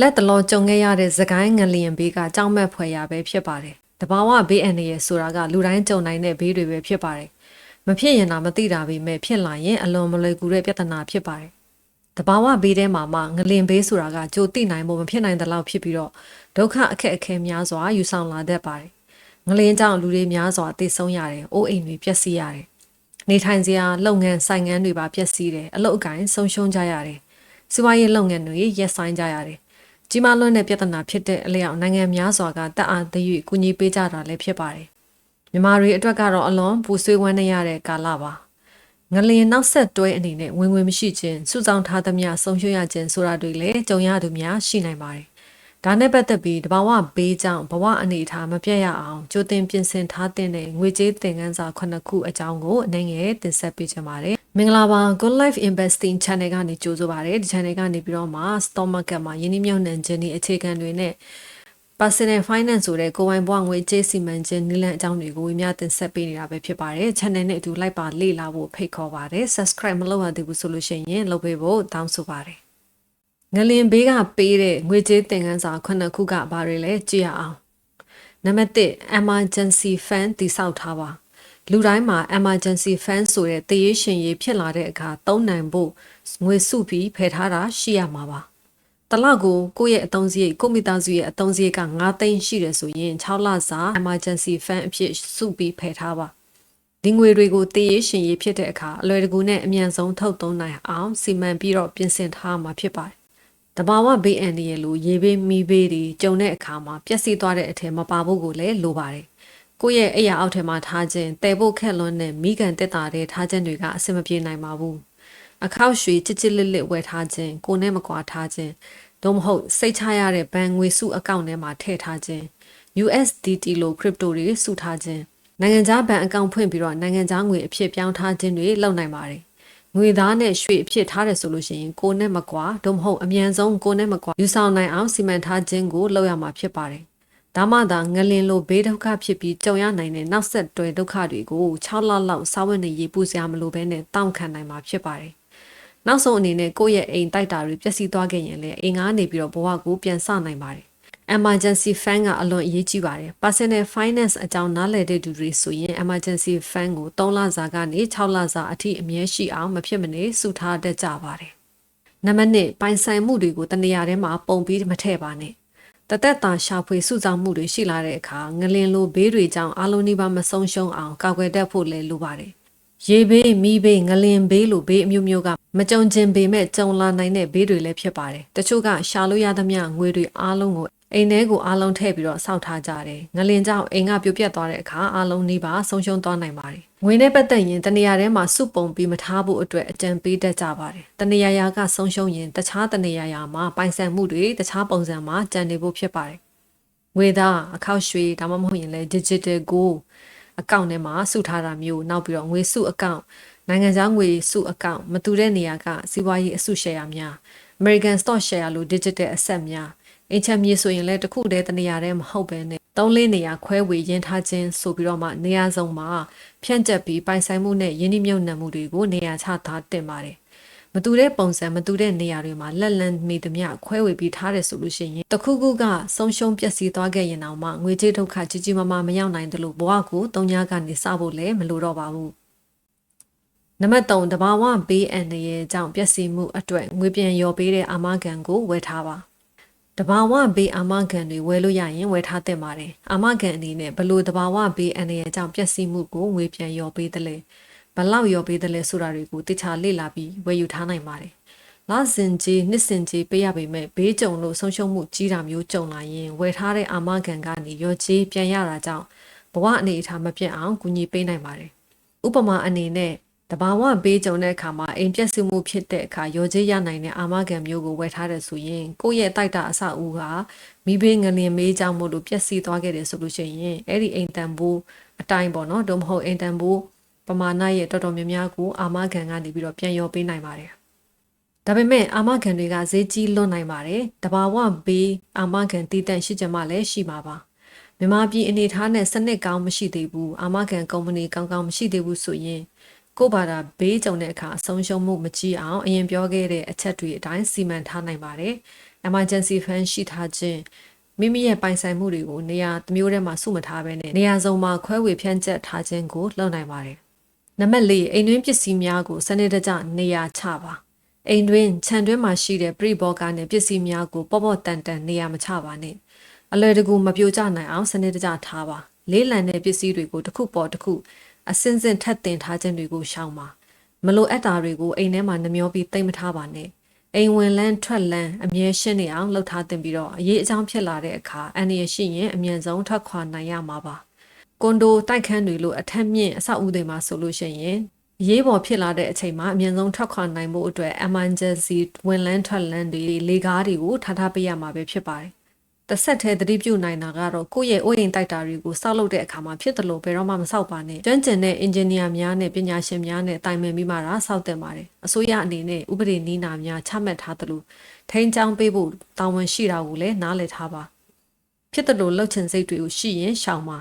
လက်တလောကြုံခဲ့ရတဲ့သကိုင်းငလျင်ဘေးကကြောက်မဲ့ဖွယ်ရာပဲဖြစ်ပါတယ်။တဘာဝဘေးအန္တရာယ်ဆိုတာကလူတိုင်းကြုံနိုင်တဲ့ဘေးတွေပဲဖြစ်ပါတယ်။မဖြစ်ရင်တော့မသိတာပေမဲ့ဖြစ်လာရင်အလွန်မလွယ်ကူတဲ့ပြဿနာဖြစ်ပါတယ်။တဘာဝဘေးထဲမှာမှငလျင်ဘေးဆိုတာကကြိုသိနိုင်ဖို့မဖြစ်နိုင်တဲ့လောက်ဖြစ်ပြီးတော့ဒုက္ခအခက်အခဲများစွာယူဆောင်လာတတ်ပါတယ်။ငလျင်ကြောင့်လူတွေများစွာသိဆုံးရတယ်။အိုးအိမ်တွေပျက်စီးရတယ်။နေထိုင်စရာလုပ်ငန်းဆိုင်ငန်းတွေပါပျက်စီးတယ်။အလုပ်အကိုင်ဆုံးရှုံးကြရတယ်။စီးပွားရေးလုပ်ငန်းတွေရပ်ဆိုင်းကြရတယ်။ ကြီးမားလွန်းတဲ့ပြဿနာဖြစ်တဲ့အလျောက်နိုင်ငံများစွာကတပ်အားတရွေ့ကူညီပေးကြတာလည်းဖြစ်ပါတယ်။မြန်မာတွေအတွက်ကတော့အလွန်ပူဆွေးဝမ်းနေရတဲ့ကာလပါ။ငလျင်နောက်ဆက်တွဲအနေနဲ့ဝင်ဝင်မရှိခြင်းစုဆောင်ထားသမျှဆုံးရှုံးရခြင်းဆိုတာတွေလည်းကြုံရသူများရှိနိုင်ပါတယ်။ ဒါနဲ့ပတ်သက်ပြီးတဘာဝဘေးကြောင့်ဘဝအနေအထားမပြတ်ရအောင်ကြိုတင်ပြင်ဆင်ထားတဲ့ငွေကြေးသင်ခန်းစာခုနှစ်ခုအကြောင်းကိုအနေငယ်တင်ဆက်ပေးချင်ပါတယ်မင်္ဂလာပါ Good Life Investing Channel ကနေကြိုဆိုပါရစေဒီ channel ကနေပြီးတော့မှ stock market မှာယင်းနှမြုံနှံခြင်းဒီအခြေခံတွေနဲ့ personal finance ဆိုတဲ့ကိုယ်ပိုင်ဘဝငွေကြေးစီမံခြင်းနည်းလမ်းအကြောင်းတွေကိုဝေမျှတင်ဆက်ပေးနေတာပဲဖြစ်ပါတယ် channel နဲ့အတူလိုက်ပါလေ့လာဖို့ဖိတ်ခေါ်ပါတယ် subscribe မလုပ်ရသေးဘူးဆိုလို့ရှိရင်လုပ်ပေးဖို့တောင်းဆိုပါတယ် ငလင်ဘေးကပေးတဲ့ငွေကြေးသင်ခန်းစာခုနှစ်ခုကဘာတွေလဲကြည့်ရအောင်နံပါတ်1 emergency fund တည်ဆောက်ထားပါလူတိုင်းမှာ emergency fund ဆိုတဲ့တည်ရရှင်ရေးဖြစ်လာတဲ့အခါသုံးနိုင်ဖို့ငွေစုပြီးဖယ်ထားတာရှိရမှာပါတလောက်ကိုကိုယ့်ရဲ့အသုံးစရိတ်ကိုမိသားစုရဲ့အသုံးစရိတ်က9သိန်းရှိတယ်ဆိုရင်6လစာ emergency fund အဖြစ်စုပြီးဖယ်ထားပါဒီငွေတွေကိုတည်ရရှင်ရေးဖြစ်တဲ့အခါအလွယ်တကူနဲ့အမြန်ဆုံးထုတ်သုံးနိုင်အောင်စီမံပြီးတော့ပြင်ဆင်ထားမှာဖြစ်ပါတယ် တဘာဝဘေးအန္တရာယ်လိုရေဘေးမီးဘေးတွေကြုံတဲ့အခါမှာပျက်စီးသွားတဲ့အထက်မပါဖို့ကိုလည်းလိုပါတယ်ကိုယ့်ရဲ့အိယာအောက်ထဲမှာထားခြင်းတဲဖို့ခက်လွန်းတဲ့မိကန်တက်တာတဲ့ထားခြင်းတွေကအဆင်မပြေနိုင်ပါဘူးအခောက်ရွှေချစ်ချစ်လစ်လစ်ဝယ်ထားခြင်းကိုနဲ့မကွာထားခြင်းသို့မဟုတ်စိတ်ချရတဲ့ဘဏ်ငွေစုအကောင့်ထဲမှာထည့်ထားခြင်း USDT လို crypto တွေစုထားခြင်းနိုင်ငံခြားဘဏ်အကောင့်ဖွင့်ပြီးတော့နိုင်ငံခြားငွေအဖြစ်ပြောင်းထားခြင်းတွေလုပ်နိုင်ပါတယ် ငွေသားနဲ့ရွှေအဖြစ်ထားတယ်ဆိုလို့ရှိရင်ကိုနဲ့မကွာသို့မဟုတ်အမြန်ဆုံးကိုနဲ့မကွာယူဆောင်နိုင်အောင်စီမံထားခြင်းကိုလုပ်ရမှာဖြစ်ပါတယ်ဒါမှသာငလင်လိုဘေးဒုက္ခဖြစ်ပြီးကြုံရနိုင်တဲ့နောက်ဆက်တွဲဒုက္ခတွေကို6လလောက်စာဝတ်နေရေးပူစရာမလိုဘဲနဲ့တောင့်ခံနိုင်မှာဖြစ်ပါတယ်။နောက်ဆုံးအနေနဲ့ကိုယ့်ရဲ့အိမ်တိုက်တာတွေပျက်စီးသွားခဲ့ရင်လည်းအိမ်ကနေပြီးတော့ဘဝကိုပြန်ဆနိုင်ပါတယ်။ emergency fund ကအလွန်အရေးကြီးပါတယ်။ personal finance အကြောင်းနားလည်တဲ့သူတွေဆိုရင် emergency fund ကို3လစာကနေ6လစာအထိအမြဲရှိအောင်မဖြစ်မနေစုထားတတ်ကြပါတယ်။နံပါတ်1ပိုင်ဆိုင်မှုတွေကိုတနေရာထဲမှာပုံပြီးမထည့်ပါနဲ့တသက်တာရှာဖွေစုဆောင်မှုတွေရှိလာတဲ့အခါငလင်လိုဘေးတွေကြောင့်အလုံးနီးပါးမဆုံးရှုံးအောင်ကာကွယ်တတ်ဖို့လည်းလိုပါတယ်။ရေဘေးမီးဘေးငလင်ဘေးလိုဘေးအမျိုးမျိုးကမကြုံကျင်ပေမဲ့ကြုံလာနိုင်တဲ့ဘေးတွေလည်းဖြစ်ပါတယ်။တချို့ကရှာလို့ရသမျှငွေတွေအားလုံးကို အိမ်ထဲကိုအားလုံးထည့်ပြီးတော့စောက်ထားကြတယ်။ငလင်ကြောင့်အိမ်ကပြိုပြက်သွားတဲ့အခါအားလုံးနှီးပါဆုံးရှုံးသွားနိုင်ပါတယ်။ငွေနဲ့ပတ်သက်ရင်တနေရာထဲမှာစုပုံပြီးမထားဖို့အတွက်အကြံပေးတတ်ကြပါတယ်။တနေရာရာကဆုံးရှုံးရင်တခြားတနေရာရာမှာပိုင်ဆိုင်မှုတွေတခြားပုံစံမှာကြံနေဖို့ဖြစ်ပါတယ်။ငွေသားအခောက်ရွှေဒါမှမဟုတ်ရင်လည်း digital gold အကောင့်ထဲမှာစုထားတာမျိုးနောက်ပြီးတော့ငွေစုအကောင့်နိုင်ငံခြားငွေစုအကောင့်မတူတဲ့နေရာကစီးပွားရေးအစုရှယ်ယာများ American stock share လို digital asset များ အင်ချမ်းမြေဆိုရင်လည်းတခုတည်းတနေရာတည်းမဟုတ်ပဲနဲ့သုံးလေးနေရာခွဲဝေရင်းထားခြင်းဆိုပြီးတော့မှနေရာစုံမှာဖြန့်ကျက်ပြီးပိုင်ဆိုင်မှုနဲ့ယင်းနှမြုပ်နှံမှုတွေကိုနေရာချထားတင်ပါတယ်မတူတဲ့ပုံစံမတူတဲ့နေရာတွေမှာလက်လန်းမိသမျှခွဲဝေပြီးထားတယ်ဆိုလို့ရှိရင်တခုခုကဆုံးရှုံးပျက်စီးသွားခဲ့ရင်တော့မှငွေကြေးဒုက္ခကြီးကြီးမားမားမရောက်နိုင်တယ်လို့ဘဝကိုတုံညာကနေစဖို့လည်းမလိုတော့ပါဘူးနံပါတ်3တဘာဝဘေးအန္တရာယ်ကြောင့်ပျက်စီးမှုအတွက်ငွေပြန်လျော်ပေးတဲ့အာမခံကိုဝယ်ထားပါ တဘာဝဘေးအာမခံတွေဝယ်လို့ရရင်ဝယ်ထားသင့်ပါတယ်အာမခံအနေနဲ့ဘလို့တဘာဝဘေးအန္တရာယ်ကြောင့်ပျက်စီးမှုကိုငွေပြန်လျော်ပေးတယ်လဲဘလောက်လျော်ပေးတယ်လဲဆိုတာတွေကိုတခြားလေ့လာပြီးဝယ်ယူထားနိုင်ပါတယ်လစဉ်ကြီးနှစ်စဉ်ကြီးပေးရပေမဲ့ဘေးကြုံလို့ဆုံးရှုံးမှုကြီးတာမျိုးကြုံလာရင်ဝယ်ထားတဲ့အာမခံကနေရော်ကြီးပြန်ရတာကြောင့်ဘဝအနေအထားမပြတ်အောင်ကူညီပေးနိုင်ပါတယ်ဥပမာအနေနဲ့ တဘာဝဘေးကြုံတဲ့အခါမှာအိမ်ပျက်စီးမှုဖြစ်တဲ့အခါရောကြေးရနိုင်တဲ့အာမခံမျိုးကိုဝယ်ထားတယ်ဆိုရင်ကိုယ့်ရဲ့တိုက်တာအဆောက်အဦကမိဘေးငလင်မေးကြောင့်မို့လို့ပျက်စီးသွားခဲ့တယ်ဆိုလို့ရှိရင်အဲ့ဒီအိမ်တန်ဖိုးအတိုင်းပေါ့နော်တို့မဟုတ်အိမ်တန်ဖိုးပမာဏရဲ့တော်တော်များများကိုအာမခံကနေပြီးတော့ပြန်ရောပေးနိုင်ပါတယ်ဒါပေမဲ့အာမခံတွေကဈေးကြီးလွတ်နိုင်ပါတယ်တဘာဝဘေးအာမခံတည်တံ့ရှိကြမှလည်းရှိမှာပါမြန်မာပြည်အနေထားနဲ့စနစ်ကောင်းမရှိသေးဘူးအာမခံကုမ္ပဏီကောင်းကောင်းမရှိသေးဘူးဆိုရင် ကိုဘာသာဘေးကြုံတဲ့အခါအဆုံးရှုံးမှုမကြီးအောင်အရင်ပြောခဲ့တဲ့အချက်တွေအတိုင်းစီမံထားနိုင်ပါတယ် emergency fund ရှိထားခြင်းမိမိရဲ့ပိုင်ဆိုင်မှုတွေကိုနေရာတစ်မျိုးထဲမှာစုမထားဘဲနဲ့နေရာစုံမှာခွဲဝေဖြန့်ကျက်ထားခြင်းကိုလုပ်နိုင်ပါတယ်။နံပါတ်၄အိမ်တွင်းပစ္စည်းများကိုစနစ်တကျနေရာချပါ။အိမ်တွင်းခြံတွင်းမှာရှိတဲ့ပရိဘောဂနဲ့ပစ္စည်းများကိုပေါ့ပေါ့တန်တန်နေရာမချပါနဲ့။အလွယ်တကူမပြိုကျနိုင်အောင်စနစ်တကျထားပါ။လေးလံတဲ့ပစ္စည်းတွေကိုတစ်ခုပေါ်တစ်ခု အစင်းစင်းထပ်တင်ထားခြင်းတွေကိုရှောင်ပါ။မလိုအပ်တာတွေကိုအိမ်ထဲမှာနှမျောပြီးတိတ်မထားပါနဲ့။အိမ်ဝင်လန်းထွက်လန်းအမြဲရှင်းနေအောင်လှုပ်ထားတင်ပြီးတော့အရေးအကြောင်းဖြစ်လာတဲ့အခါအန္တရာယ်ရှိရင်အမြန်ဆုံးထွက်ခွာနိုင်ရမှာပါကွန်ဒိုတိုက်ခန်းတွေလို့အထက်မြင့်အဆောက်အဦတွေမှာဆိုလို့ရှိရင်အရေးပေါ်ဖြစ်လာတဲ့အချိန်မှာအမြန်ဆုံးထွက်ခွာနိုင်ဖို့အတွက် emergency ဝင်လန်းထွက်လန်းတွေလေကားတွေကိုထားထားပေးရမှာပဲဖြစ်ပါတယ် တစ်ဆက်တည်းသတိပြုနိုင်တာကတော့ကိုယ့်ရဲ့အိုးအိမ်တိုက်တာတွေကိုစောက်လုပ်တဲ့အခါမှာဖြစ်တယ်လို့ဘယ်တော့မှမစောက်ပါနဲ့ကျွမ်းကျင်တဲ့အင်ဂျင်နီယာများနဲ့ပညာရှင်များနဲ့တိုင်ပင်ပြီးမှတာစောက်တင်ပါတယ်အစိုးရအနေနဲ့ဥပဒေနည်းနာများချမှတ်ထားသလိုထိန်းချောင်းပေးဖို့တာဝန်ရှိတာကိုလည်းနားလည်ထားပါဖြစ်တယ်လို့လှုပ်ချင်စိတ်တွေကိုရှိရင်ရှောင်ပါ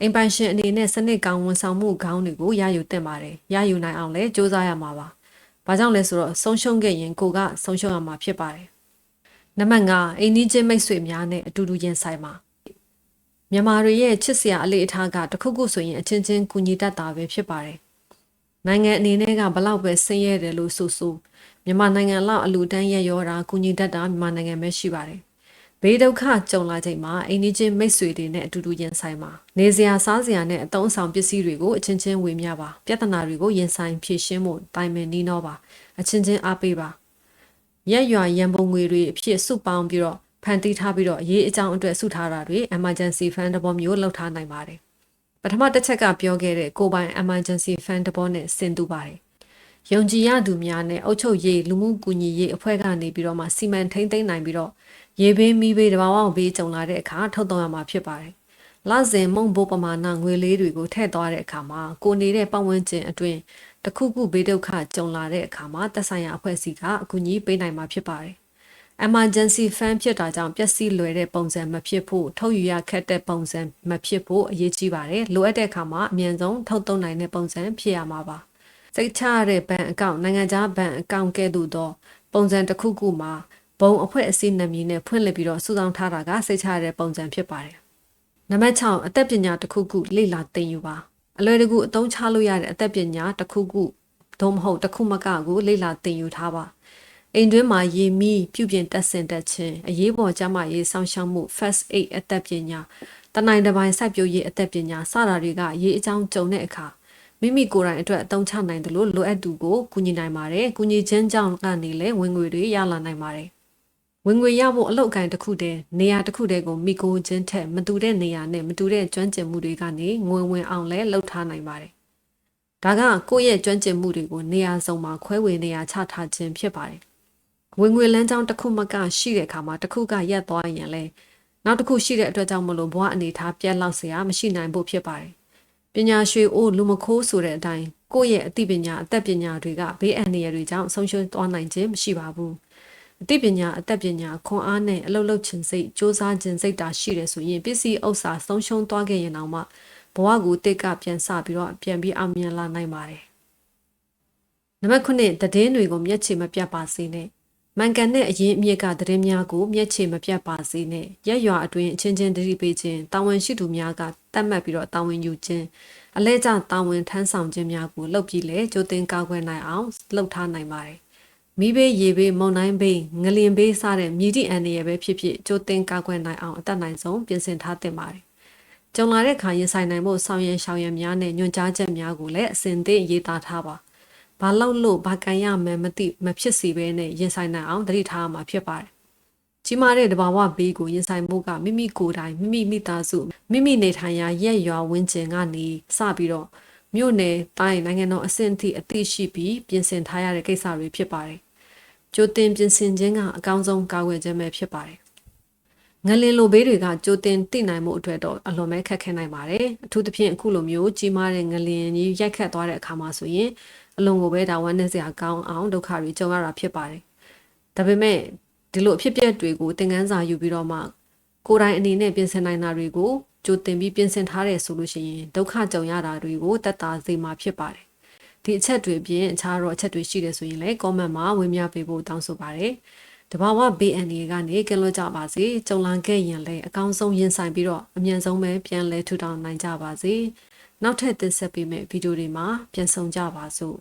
အိမ်ပိုင်ရှင်အနေနဲ့စနစ်ကောင်းဝန်ဆောင်မှုကောင်းတွေကိုရယူတင်ပါတယ်ရယူနိုင်အောင်လည်းစ조사ရမှာပါဘာကြောင့်လဲဆိုတော့ဆုံးရှုံးခဲ့ရင်ကိုကဆုံးရှုံးရမှာဖြစ်ပါတယ် နံပါတ်5အိမ်နီးချင်းမိတ်ဆွေများနဲ့အတူတူရင်ဆိုင်ပါမြန်မာတွေရဲ့ချစ်စရာအလေးအထားကတခုခုဆိုရင်အချင်းချင်းကူညီတတ်တာပဲဖြစ်ပါတယ်နိုင်ငံအနေနဲ့ကဘလောက်ပဲဆင်းရဲတယ်လို့ဆိုဆိုမြန်မာနိုင်ငံလောက်အလူတန်းရရောတာကူညီတတ်တာမြန်မာနိုင်ငံပဲရှိပါတယ်ဘေးဒုက္ခကြုံလာချိန်မှာအိမ်နီးချင်းမိတ်ဆွေတွေနဲ့အတူတူရင်ဆိုင်ပါနေစရာစားစရာနဲ့အသုံးဆောင်ပစ္စည်းတွေကိုအချင်းချင်းဝေမျှပါပြဿနာတွေကိုရင်ဆိုင်ဖြေရှင်းဖို့တိုင်ပင်နှီးနှောပါအချင်းချင်းအားပေးပါ ရက်ရွာရန်ပုံငွေတွေအဖြစ်စုပေါင်းပြီးတော့ဖန်တီးထားပြီးတော့အရေးအကြောင်းအတွက်စုထားတာတွေ emergency fund တဘောမျိုးလောက်ထားနိုင်ပါတယ်ပထမတစ်ချက်ကပြောခဲ့တဲ့ကိုပိုင် emergency fund တဘောနဲ့ဆင်တူပါတယ်ယုံကြည်ရသူများနဲ့အုပ်ချုပ်ရေးလူမှုကူညီရေးအဖွဲ့ကနေပြီးတော့မှစီမံထိန်းသိမ်းနိုင်ပြီးတော့ရေဘေးမီးဘေးတဘာဝဘေးကြုံလာတဲ့အခါထုတ်သုံးရမှာဖြစ်ပါတယ်လစဉ်မုံဘိုးပမာဏငွေလေးတွေကိုထည့်သွားတဲ့အခါမှာကိုနေတဲ့ပတ်ဝန်းကျင်အတွင်း တခုခုဘေးဒုက္ခကြုံလာတဲ့အခါမှာသက်ဆိုင်ရာအဖွဲ့အစည်းကအကူအညီပေးနိုင်မှာဖြစ်ပါတယ်။ emergency fund ဖြစ်တာကြောင့်ပျက်စီးလွယ်တဲ့ပုံစံမဖြစ်ဖို့ထုတ်ယူရခက်တဲ့ပုံစံမဖြစ်ဖို့အရေးကြီးပါတယ်။လိုအပ်တဲ့အခါမှာအမြန်ဆုံးထုတ်သုံးနိုင်တဲ့ပုံစံဖြစ်ရမှာပါ။စိတ်ချရတဲ့ဘဏ်အကောင့်နိုင်ငံခြားဘဏ်အကောင့်ကဲ့သို့သောပုံစံတစ်ခုခုမှာဘုံအဖွဲ့အစည်းနာမည်နဲ့ဖွင့်လှစ်ပြီးတော့စုဆောင်းထားတာကစိတ်ချရတဲ့ပုံစံဖြစ်ပါတယ်။နံပါတ်6အသက်ပညာတစ်ခုခုလေ့လာသင်ယူပါ အလွယ်တကူအသုံးချလို့ရတဲ့အသက်ပညာတစ်ခုခုသို့မဟုတ်တစ်ခုမကကိုလေ့လာသင်ယူထားပါအိမ်တွင်းမှာရေမီးပြုပြင်တက်ဆင်တက်ခြင်းအရေးပေါ်ကျန်းမာရေးစောင့်ရှောက်မှု first aid အသက်ပညာတနိုင်တစ်ပိုင်းစိုက်ပျိုးရေးအသက်ပညာစတာတွေကရေးအကြောင်းကြုံတဲ့အခါမိမိကိုယ်တိုင်အတွက်အသုံးချနိုင်တယ်လို့လိုအပ်သူကိုကူညီနိုင်ပါတယ်။ကူညီခြင်းကြောင့်ကနေလည်းဝင်ငွေတွေရလာနိုင်ပါတယ် ဝင်ငွေရဖို့အလောက်ကန်တစ်ခုတည်းနေရာတစ်ခုတည်းကိုမိကိုချင်းထက်မတူတဲ့နေရာနဲ့မတူတဲ့ကျွမ်းကျင်မှုတွေကနေငွေဝင်အောင်လဲလှုပ်ထားနိုင်ပါတယ်။ဒါကကိုယ့်ရဲ့ကျွမ်းကျင်မှုတွေကိုနေရာစုံမှာခွဲဝေနေရာချထားခြင်းဖြစ်ပါတယ်။ဝင်ငွေလမ်းကြောင်းတစ်ခုမကရှိတဲ့အခါမှာတစ်ခုကရက်သွားရင်လဲနောက်တစ်ခုရှိတဲ့အတွက်ကြောင့်မလို့ဘဝအနေထားပြတ်လောက်စရာမရှိနိုင်ဖို့ဖြစ်ပါတယ်။ပညာရွှေအိုးလူမခိုးဆိုတဲ့အတိုင်းကိုယ့်ရဲ့အသိပညာအသက်ပညာတွေကဘေးအန္တရာယ်တွေကြောင့်ဆုံးရှုံးသွားနိုင်ခြင်းမရှိပါဘူး။ အသိပညာအသက်ပညာခွန်အားနဲ့အလုပ်လုပ်ခြင်းစိတ်စ조사ခြင်းစိတ်တာရှိတယ်ဆိုရင်ပစ္စည်းဥစ္စာဆုံးရှုံးသွားခဲ့ရင်တော့မှဘဝကိုတိတ်ကပြန်ဆပြီးတော့ပြန်ပြီးအောင်မြင်လာနိုင်ပါတယ်။နံပါတ်9သတင်းတွေကိုမျက်ခြေမပြတ်ပါစေနဲ့။မှန်ကန်တဲ့အရင်အမြစ်ကသတင်းများကိုမျက်ခြေမပြတ်ပါစေနဲ့။ရက်ရွာအတွင်းအချင်းချင်းတတိပေးခြင်းတာဝန်ရှိသူများကတတ်မှတ်ပြီးတော့တာဝန်ယူခြင်းအလဲကျတာဝန်ထမ်းဆောင်ခြင်းများကိုလုပ်ပြီးလဲကြိုတင်ကာကွယ်နိုင်အောင်လုပ်ထားနိုင်ပါတယ် မိဘေးရေဘေးမုန်တိုင်းဘေးငလင်ဘေးစတဲ့မြည်တိအန်ရယ်ပဲဖြစ်ဖြစ်ကြိုတင်ကာကွယ်နိုင်အောင်အတတ်နိုင်ဆုံးပြင်ဆင်ထားသင့်ပါတယ်။ကြုံလာတဲ့ခါရင်ဆိုင်နိုင်ဖို့ဆောင်ရန်ရှောင်ရန်များနဲ့ညွှန်ကြားချက်များကိုလည်းအစဉ်သင့်ရေးသားထားပါ။ဘာလို့လို့ဘာကန်ရမယ်မသိမဖြစ်စီပဲနဲ့ရင်ဆိုင်နိုင်အောင်တတိထားမှာဖြစ်ပါတယ်။ကြီးမားတဲ့တဘာဝဘေးကိုရင်ဆိုင်မှုကမိမိကိုယ်တိုင်မိမိမိသားစုမိမိနေထိုင်ရာရက်ရွာဝင်းကျင်ကနေစပြီးတော့မြို့နယ်တိုင်းနိုင်ငံတော်အဆင့်အထိအသိရှိပြီးပြင်ဆင်ထားရတဲ့ကိစ္စတွေဖြစ်ပါတယ် ကြိုတင်ပြင်ဆင်ခြင်းကအကောင်းဆုံးကာကွယ်ခြင်းပဲဖြစ်ပါတယ်။ငလင်လိုဘေးတွေကကြိုတင်သိနိုင်မှုအတွက်တော့အလွန်ပဲခက်ခဲနိုင်ပါတယ်။အထူးသဖြင့်အခုလိုမျိုးကြီးမားတဲ့ငလင်ကြီးရိုက်ခတ်သွားတဲ့အခါမှာဆိုရင်အလွန်ကိုပဲဒါဝမ်းနည်းစရာကောင်းအောင်ဒုက္ခတွေကြုံရတာဖြစ်ပါတယ်။ဒါပေမဲ့ဒီလိုအဖြစ်အပျက်တွေကိုသင်ခန်းစာယူပြီးတော့မှကိုယ်တိုင်အနေနဲ့ပြင်ဆင်နိုင်တာတွေကိုကြိုတင်ပြီးပြင်ဆင်ထားတယ်ဆိုလို့ရှိရင်ဒုက္ခကြုံရတာတွေကိုတက်တာစေမှာဖြစ်ပါတယ် ဒီအချက်တွေပြင်အခြားတော့အချက်တွေရှိတယ်ဆိုရင်လည်း comment မှာဝင်ပြပေးဖို့တောင်းဆိုပါတယ်တဘာဝဘေးအန္တရာယ်ကနေကင်းလွတ်ကြပါစေကြုံလန်ခဲ့ရင်လည်းအကောင်းဆုံးရင်ဆိုင်ပြီးတော့အမြန်ဆုံးပဲပြန်လဲထူထောင်နိုင်ကြပါစေနောက်ထပ်တင်ဆက်ပေးမယ့်ဗီဒီယိုတွေမှာပြန်ဆောင်ကြပါစို့